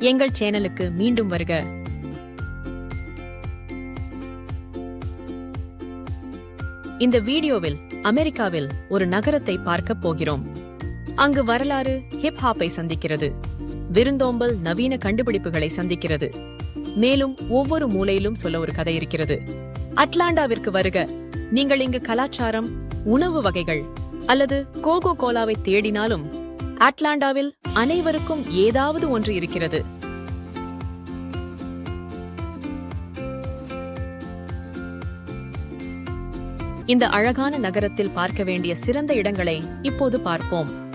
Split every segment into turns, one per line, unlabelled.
எங்கள் சேனலுக்கு மீண்டும் வருக. இந்த வீடியோவில் அமெரிக்காவில் ஒரு நகரத்தை பார்க்க போகிறோம். அங்கு வரலாறு ஹிப் ஹாப்பை சந்திக்கிறது. விருந்தோம்பல் நவீன கண்டுபிடிப்புகளை சந்திக்கிறது. மேலும் ஒவ்வொரு மூலையிலும் சொல்ல ஒரு கதை இருக்கிறது. அட்லாண்டாவிற்கு வருக. நீங்கள் இங்கு கலாச்சாரம் உணவு வகைகள் அல்லது கோகோ கோலாவை தேடினாலும் அட்லாண்டாவில் அனைவருக்கும் ஏதாவது ஒன்று இருக்கிறது. இந்த அழகான நகரத்தில் பார்க்க வேண்டிய சிறந்த இடங்களை இப்போது பார்ப்போம்.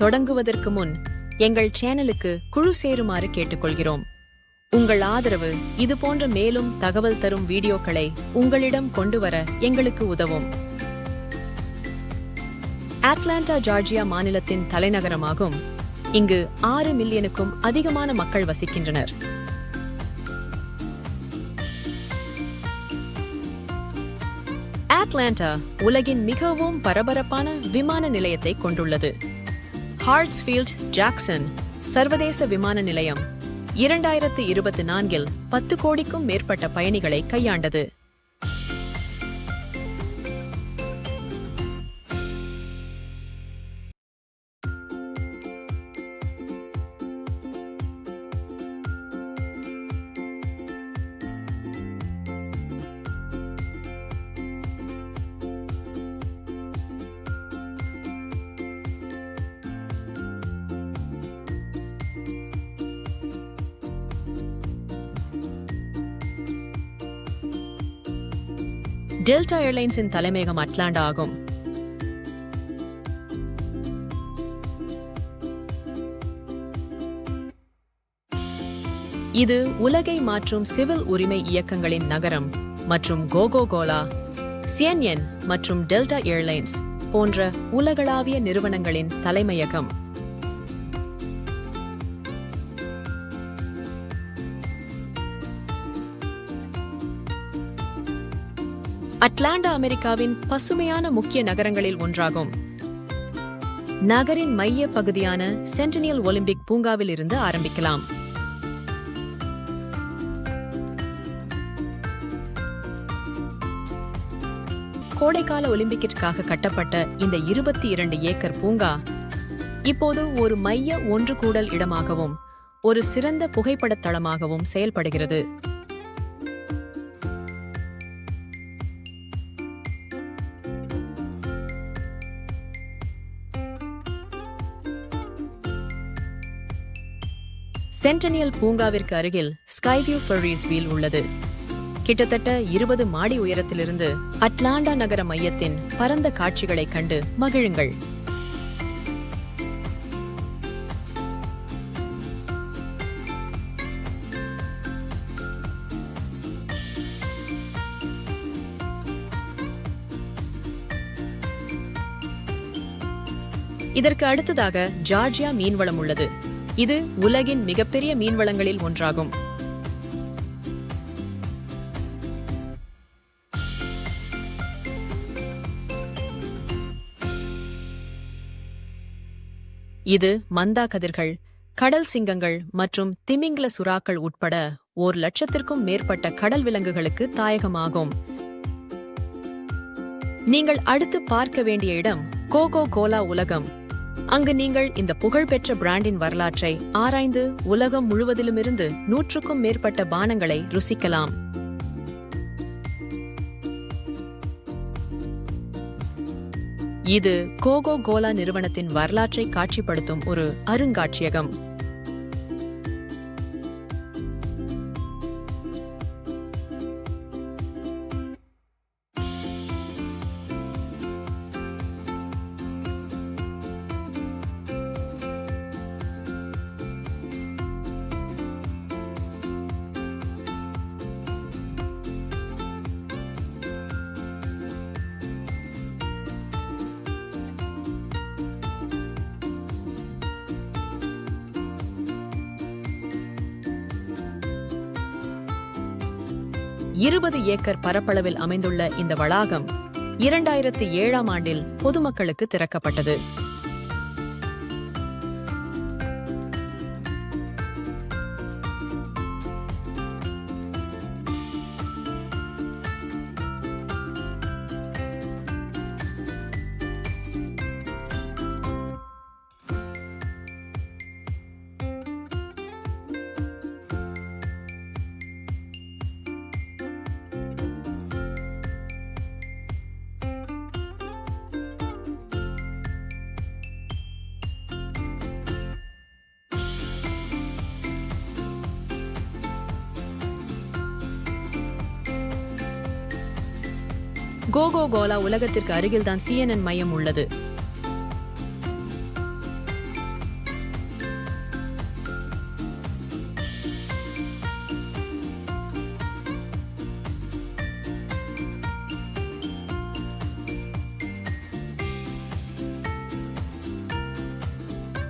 தொடங்குவதற்கு முன் எங்கள் சேனலுக்கு குழு சேருமாறு கேட்டுக்கொள்கிறோம். உங்கள் ஆதரவு இது போன்ற மேலும் தகவல் தரும் வீடியோக்களை உங்களிடம் கொண்டு வர எங்களுக்கு உதவும். அட்லாண்டா ஜார்ஜியா மாநிலத்தின் தலைநகரமாகும். இங்கு ஆறு மில்லியனுக்கும் அதிகமான மக்கள் வசிக்கின்றனர். அட்லாண்டா உலகின் மிகவும் பரபரப்பான விமான நிலையத்தை கொண்டுள்ளது. ஹார்ட்ஸ்ஃபீல்ட் ஜாக்சன் சர்வதேச விமான நிலையம். இரண்டாயிரத்து இருபத்தி நான்கில் பத்து கோடிக்கும் மேற்பட்ட பயணிகளை கையாண்டது. டெல்டா ஏர்லைன்ஸின் தலைமையகம் அட்லாண்டா ஆகும் இது உலகை மாற்றும் சிவில் உரிமை இயக்கங்களின் நகரம் மற்றும் கோகோ கோலா சியன்யன் மற்றும் டெல்டா ஏர்லைன்ஸ் போன்ற உலகளாவிய நிறுவனங்களின் தலைமையகம். அட்லாண்டா அமெரிக்காவின் பசுமையான முக்கிய நகரங்களில் ஒன்றாகும். நகரின் மைய பகுதியான சென்டினியல் ஒலிம்பிக் பூங்காவில் இருந்து ஆரம்பிக்கலாம். கோடைக்கால ஒலிம்பிக்கிற்காக கட்டப்பட்ட இந்த இருபத்தி இரண்டு ஏக்கர் பூங்கா இப்போது ஒரு மைய ஒன்று கூடல் இடமாகவும் ஒரு சிறந்த புகைப்படத் தளமாகவும் செயல்படுகிறது. சென்டனியல் பூங்காவிற்கு அருகில் ஸ்கைவியூ ஃபெர்ரிஸ் வீல் உள்ளது. கிட்டத்தட்ட இருபது மாடி உயரத்திலிருந்து அட்லாண்டா நகர மையத்தின் பரந்த காட்சிகளைக் கண்டு மகிழுங்கள். இதற்கு அடுத்ததாக ஜார்ஜியா மீன்வளம் உள்ளது. இது உலகின் மிகப்பெரிய மீன்வளங்களில் ஒன்றாகும். இது மந்தா கதிர்கள் கடல் சிங்கங்கள் மற்றும் திமிங்கில சுறாக்கள் உட்பட ஓர் லட்சத்திற்கும் மேற்பட்ட கடல் விலங்குகளுக்கு தாயகமாகும். நீங்கள் அடுத்து பார்க்க வேண்டிய இடம் கோகோ கோலா உலகம். அங்கு நீங்கள் இந்த புகழ்பெற்ற பிராண்டின் வரலாற்றை ஆராய்ந்து உலகம் முழுவதிலுமிருந்து நூற்றுக்கும் மேற்பட்ட பானங்களை ருசிக்கலாம். இது கோகோ கோலா நிறுவனத்தின் வரலாற்றை காட்சிப்படுத்தும் ஒரு அருங்காட்சியகம். இருபது ஏக்கர் பரப்பளவில் அமைந்துள்ள இந்த வளாகம் இரண்டாயிரத்தி ஏழாம் ஆண்டில் பொதுமக்களுக்கு திறக்கப்பட்டது. கோகோ கோலா உலகத்திற்கு அருகில்தான் சிஎன்என் மையம் உள்ளது.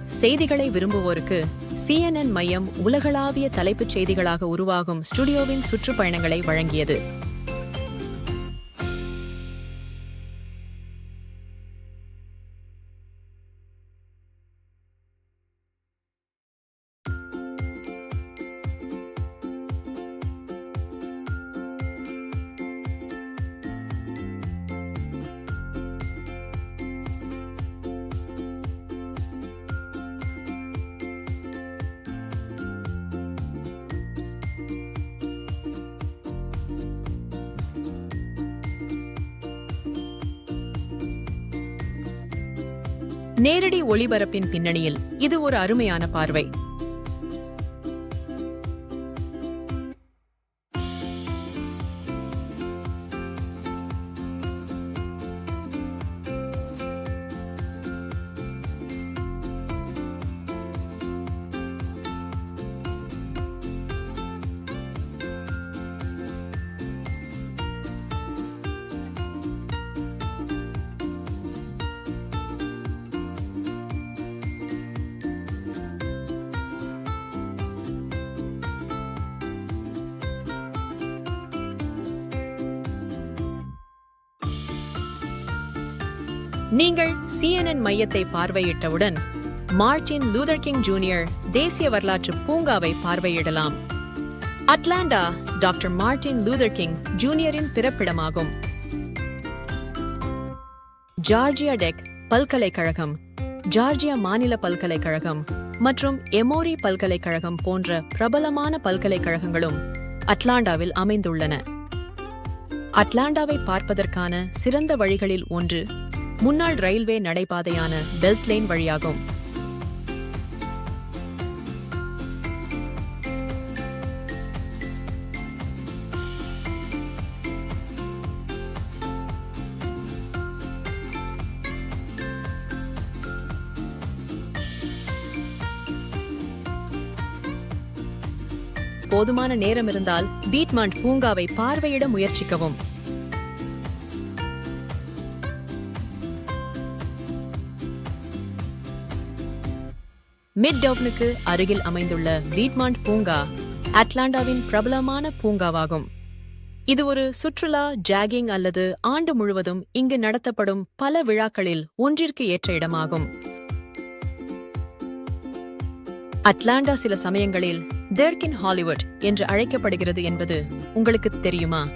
செய்திகளை விரும்புவோருக்கு சிஎன்என் மையம் உலகளாவிய தலைப்புச் செய்திகளாக உருவாகும் ஸ்டுடியோவின் சுற்றுப்பயணங்களை வழங்கியது. நேரடி ஒளிபரப்பின் பின்னணியில் இது ஒரு அருமையான பார்வை. நீங்கள் சிஎன்என் மையத்தை பார்வையிட்டவுடன் மார்டின் லூதர் கிங் ஜூனியர் தேசிய வரலாற்று பூங்காவை பார்வையிடலாம். Atlanta doctor Martin Luther King ஜூனியரின் பிறப்பிடமாகும். ஜார்ஜியா டெக் பல்கலைக்கழகம் ஜார்ஜியா மாநில பல்கலைக்கழகம் மற்றும் எமோரி பல்கலைக்கழகம் போன்ற பிரபலமான பல்கலைக்கழகங்களும் அட்லாண்டாவில் அமைந்துள்ளன. அட்லாண்டாவை பார்ப்பதற்கான சிறந்த வழிகளில் ஒன்று முன்னாள் ரயில்வே நடைபாதையான பெல்ட் லைன் வழியாகும். போதுமான நேரம் இருந்தால் பீட்மாண்ட் பூங்காவை பார்வையிட முயற்சிக்கவும். மிட் டவுனுக்கு அருகில் அமைந்துள்ள வீட்மாண்ட் பூங்கா அட்லாண்டாவின் பிரபலமான பூங்காவாகும். இது ஒரு சுற்றுலா ஜாகிங் அல்லது ஆண்டு முழுவதும் இங்கு நடத்தப்படும் பல விழாக்களில் ஒன்றிற்கு ஏற்ற இடமாகும். அட்லாண்டா சில சமயங்களில் தெர்கின் ஹாலிவுட் என்று அழைக்கப்படுகிறது என்பது உங்களுக்கு தெரியுமா?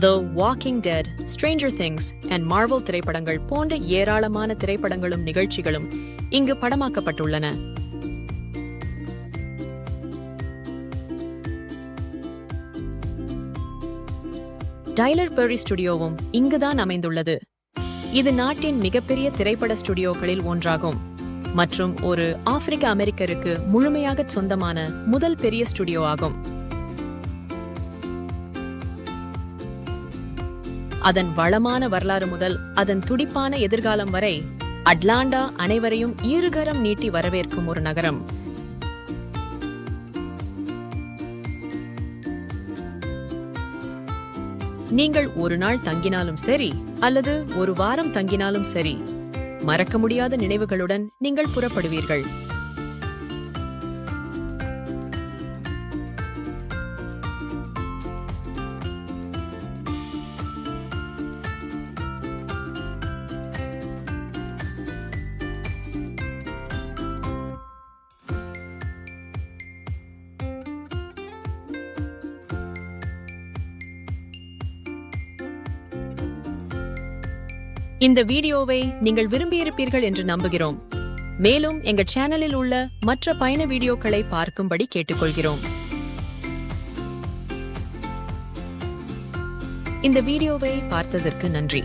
The Walking Dead Stranger Things and Marvel திரைப்படங்கள் போன்ற ஏராளமான திரைப்படங்களும் நிகழ்ச்சிகளும் இங்கு படமாக்கப்பட்டுள்ளன. டைலர் பெர்ரி ஸ்டுடியோவும் இங்குதான் அமைந்துள்ளது. இது நாட்டின் மிகப்பெரிய திரைப்பட ஸ்டுடியோக்களில் ஒன்றாகும். மற்றும் ஒரு ஆப்பிரிக்க அமெரிக்கருக்கு முழுமையாக சொந்தமான முதல் பெரிய ஸ்டுடியோ ஆகும். அதன் வளமான வரலாறு முதல் அதன் துடிப்பான எதிர்காலம் வரை அட்லாண்டா அனைவரையும் ஈறுகரம் நீட்டி வரவேற்கும் ஒரு நகரம். நீங்கள் ஒரு நாள் தங்கினாலும் சரி அல்லது ஒரு வாரம் தங்கினாலும் சரி மறக்க முடியாத நினைவுகளுடன் நீங்கள் புறப்படுவீர்கள். இந்த வீடியோவை நீங்கள் விரும்பியிருப்பீர்கள் என்று நம்புகிறோம். மேலும் எங்கள் சேனலில் உள்ள மற்ற பயண வீடியோக்களை பார்க்கும்படி கேட்டுக்கொள்கிறோம். இந்த வீடியோவை பார்த்ததற்கு நன்றி.